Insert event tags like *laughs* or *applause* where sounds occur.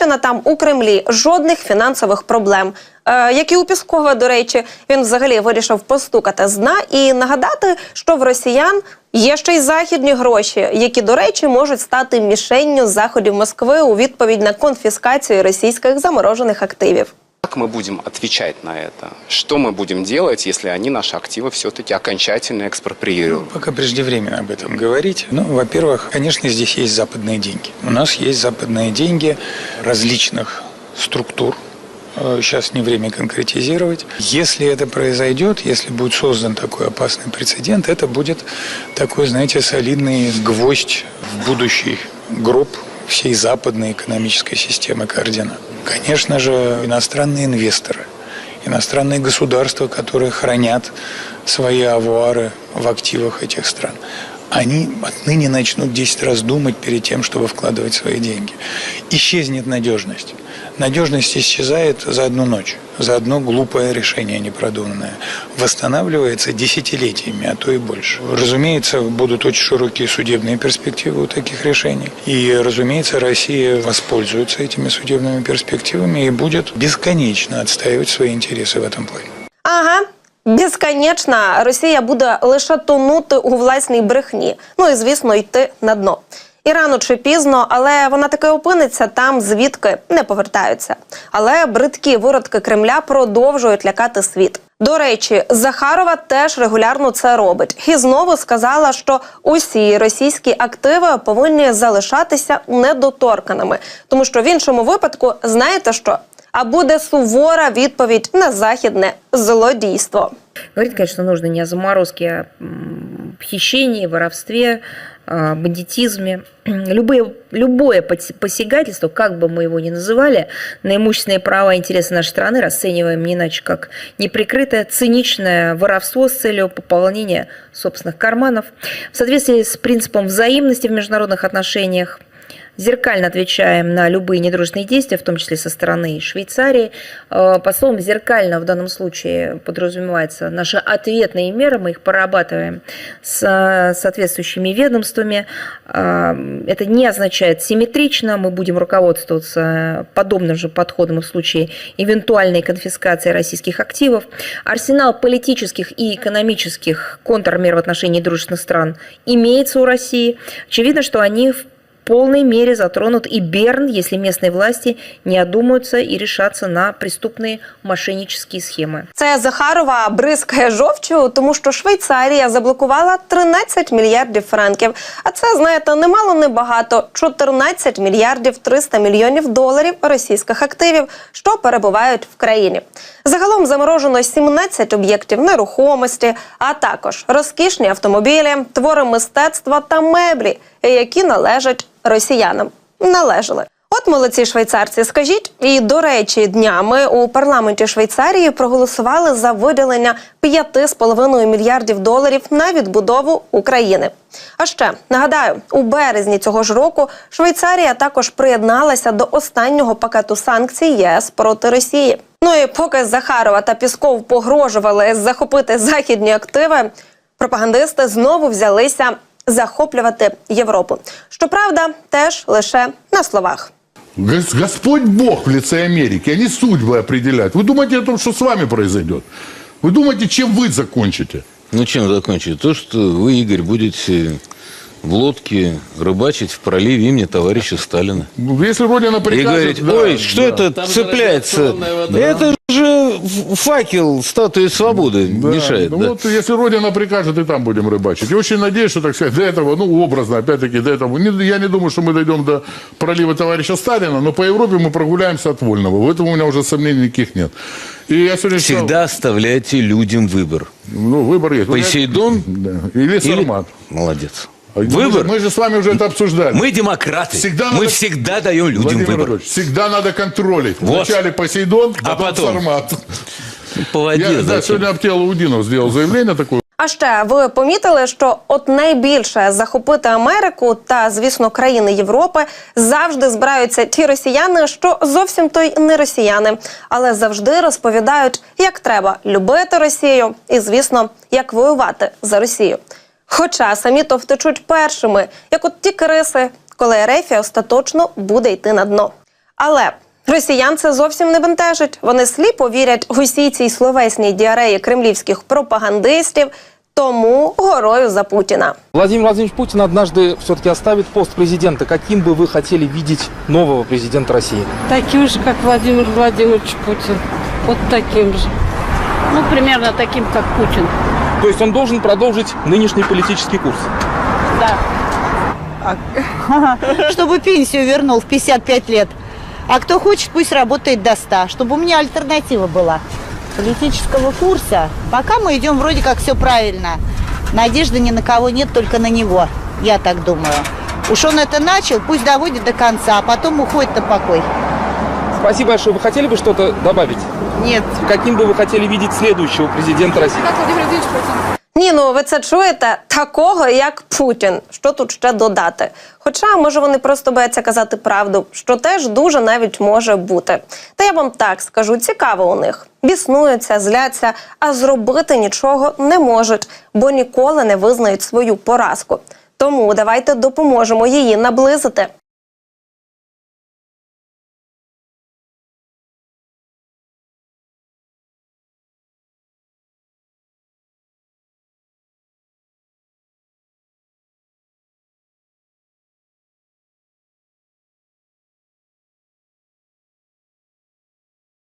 Намічено там у Кремлі жодних фінансових проблем. Е, як і у Піскова, до речі, він взагалі вирішив постукати з дна і нагадати, що в росіян є ще й західні гроші, які, до речі, можуть стати мішенню заходів Москви у відповідь на конфіскацію російських заморожених активів. Как мы будем отвечать на это? Что мы будем делать, если они наши активы все-таки окончательно экспроприируют? Пока преждевременно об этом говорить. Ну, во-первых, конечно, здесь есть западные деньги. У нас есть западные деньги различных структур. Э, Сейчас не время конкретизировать. Если это произойдет, если будет создан такой опасный прецедент, это будет такой, знаете, солидный гвоздь в будущий гроб всей западной экономической системы координат. Конечно же, иностранные инвесторы, иностранные государства, которые хранят свои авуары в активах этих стран, Они отныне начнут 10 раз думать перед тем, чтобы вкладывать свои деньги. Исчезнет надежность. Надежность исчезает за одну ночь, за одно глупое решение непродуманное. Восстанавливается десятилетиями, а то и больше. Разумеется, будут очень широкие судебные перспективы у таких решений. И, разумеется, Россия воспользуется этими судебными перспективами и будет бесконечно отстаивать свои интересы в этом плане. Ага. Безконечно Росія буде лише тонути у власній брехні. Ну і звісно, йти на дно. І рано чи пізно, але вона таки опиниться там, звідки не повертаються. Але бридкі виродки Кремля продовжують лякати світ. До речі, Захарова теж регулярно це робить і знову сказала, що усі російські активи повинні залишатися недоторканими, тому що в іншому випадку знаєте що? А буде сувора відповідь на західне злодійство. Говорит, конечно, нужно не о заморозке, а м, хищении, воровстве, а, бандитизме. *clears throat* Любые, любое поси- посягательство, как бы мы его ни называли, на имущественные права и интересы нашей страны расцениваем не иначе, как неприкрытое, циничное воровство с целью пополнения собственных карманов. В соответствии с принципом взаимности в международных отношениях зеркально отвечаем на любые недружественные действия, в том числе со стороны Швейцарии. Э, По словам зеркально в данном случае подразумевается наши ответные меры, мы их прорабатываем с э, соответствующими ведомствами. Э, Это не означает симметрично, мы будем руководствоваться подобным же подходом в случае эвентуальной конфискации российских активов. Арсенал политических и экономических контрмер в отношении дружественных стран имеется у России. Очевидно, что они в полной мере затронут и Берн, если местные власти не одумаются и решатся на преступные мошеннические схемы. Це Захарова бризкає жовчю, тому що Швейцарія заблокувала 13 мільярдів франків. А це, знаєте, немало не багато 14 мільярдів 300 мільйонів доларів російських активів, що перебувають в країні. Загалом заморожено 17 об'єктів нерухомості, а також розкішні автомобілі, твори мистецтва та меблі, які належать росіянам. Належали. От молодці швейцарці, скажіть, і до речі, днями у парламенті Швейцарії проголосували за виділення 5,5 мільярдів доларів на відбудову України. А ще нагадаю, у березні цього ж року Швейцарія також приєдналася до останнього пакету санкцій ЄС проти Росії. Ну і поки Захарова та Пісков погрожували захопити західні активи, пропагандисти знову взялися захоплювати Європу. Щоправда, теж лише на словах. Гос- Господь Бог в лице Америки, они судьбы определяют. Вы думаете о том, что с вами произойдет? Вы думаете, чем вы закончите? Ну, чем закончить? То, что вы, Игорь, будете в лодке рыбачить в проливе имени товарища Сталина. Если Родина И прикажет... говорить, да, ой, что да. это цепляется? Это факел статуи свободы Да, мешает. ну да. вот если Родина прикажет, и там будем рыбачить. И очень надеюсь, что, так сказать, до этого, ну, образно, опять-таки, до этого, не- я не думаю, что мы дойдем до пролива товарища Сталина, но по Европе мы прогуляемся от Вольного. В этом у меня уже сомнений никаких нет. И я сегодня читал- Всегда оставляйте людям выбор. ну, выбор есть. Вот я- Посейдон Да. Или или... Сармат. Молодец. А мы же- Выбор. Мы же с вами уже это обсуждали. Мы демократы. Всегда Мы надо- всегда даем людям Владимир выбор. Владимирович, всегда надо контролить. Вот. Вначале Посейдон, А потом, потом? Сармат. По воде Я, да, зачем? сегодня Аптел Удинов сделал заявление такое. А ще ви помітили, що от найбільше захопити Америку та, звісно, країни Європи завжди збираються ті росіяни, що зовсім то й не росіяни, але завжди розповідають, як треба любити Росію і, звісно, як воювати за Росію. Хоча самі то втечуть першими, як от ті криси, коли Ерефія остаточно буде йти на дно. Але росіян це зовсім не бентежить. Вони сліпо вірять усій цій словесній діареї кремлівських пропагандистів, тому горою за Путіна. Владимир Владимирович Путин однажды все-таки оставит пост президента. Каким бы вы хотели видеть нового президента России? Таким же, как Владимир Владимирович Путин. Вот таким же. Ну, примерно таким, как Путин. То есть он должен продолжить нынешний политический курс. Да. *laughs* чтобы пенсию вернул в 55 лет. А кто хочет, пусть работает до 100, чтобы у меня альтернатива была. Политического курса, пока мы идем вроде как все правильно. Надежды ни на кого нет, только на него, я так думаю. Уж он это начал, пусть доводит до конца, а потом уходит на покой. Спасибо большое. Вы хотели бы что-то добавить? Нет. Каким бы вы хотели видеть следующего президента России? Ні, ну ви це чуєте такого, як Путін. Що тут ще додати? Хоча, може, вони просто бояться казати правду, що теж дуже навіть може бути. Та я вам так скажу, цікаво у них. Біснуються, зляться, а зробити нічого не можуть, бо ніколи не визнають свою поразку. Тому давайте допоможемо її наблизити.